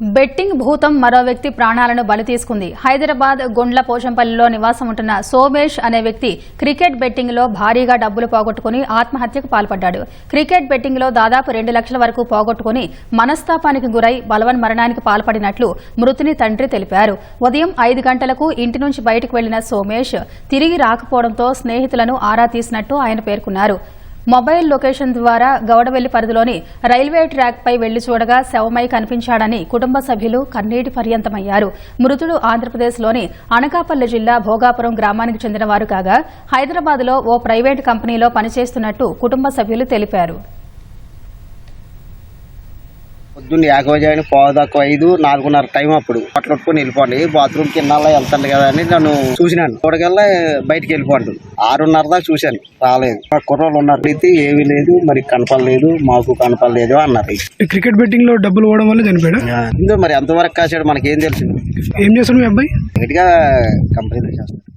Betting భూతం మరో వ్యక్తి ప్రాణాలను బలి తీసుకుంది హైదరాబాద్ గుండ్ల పోషంపల్లిలో నివాసం ఉంటున్న సోమేష్ అనే వ్యక్తి క్రికెట్ బెట్టింగ్లో భారీగా డబ్బులు పోగొట్టుకుని ఆత్మహత్యకు పాల్పడ్డాడు. క్రికెట్ బెట్టింగ్లో దాదాపు రెండు లక్షల వరకు పోగొట్టుకుని మనస్తాపానికి గురై బలవన్ మరణానికి పాల్పడినట్లు మృతుని తండ్రి తెలిపారు. ఉదయం ఐదు గంటలకు ఇంటి నుంచి బయటకు వెళ్ళిన సోమేష్ తిరిగి రాకపోవడంతో స్నేహితులను ఆరా తీసినట్టు ఆయన పేర్కొన్నారు. మొబైల్ లొకేషన్ ద్వారా గౌడవెల్లి పరిధిలోని రైల్వే ట్రాక్ పై వెళ్ళి చూడగా శవమై కనిపించాడని కుటుంబ సభ్యులు కన్నీటి పర్యంతమయ్యారు. మృతుడు ఆంధ్రప్రదేశ్లోని అనకాపల్లి జిల్లా భోగాపురం గ్రామానికి చెందినవారు కాగా హైదరాబాద్లో ఓ ప్రైవేటు కంపెనీలో పనిచేస్తున్నట్టు కుటుంబ సభ్యులు తెలిపారు. పొద్దున్న యాకవజాయని పావు తక్కువ ఐదు నాలుగున్నర టైం అప్పుడు పట్టుకొట్టుకుని వెళ్ళిపోండి. బాత్రూమ్ కింద వెళ్తాను కదా అని నన్ను చూసినాను. చూడగల్లా బయటికి వెళ్ళిపోండి. ఆరున్నర దాకా చూశాను. రాలేదు. ఆ కుర్రోళ్ళు ఉన్నారు. అయితే ఏమీ లేదు. మరి కనపడలేదు. మాకు కనపడలేదు అన్నారు. క్రికెట్ బెట్టింగ్లో డబ్బులు పోవడం వల్ల చనిపోయాడు? మరి ఎంతవరకు కాసాడు మనకేం తెలుసు. ఏం చేస్తాడు మీ అబ్బాయి? గట్టిగా కంపెనీలో చేస్తాడు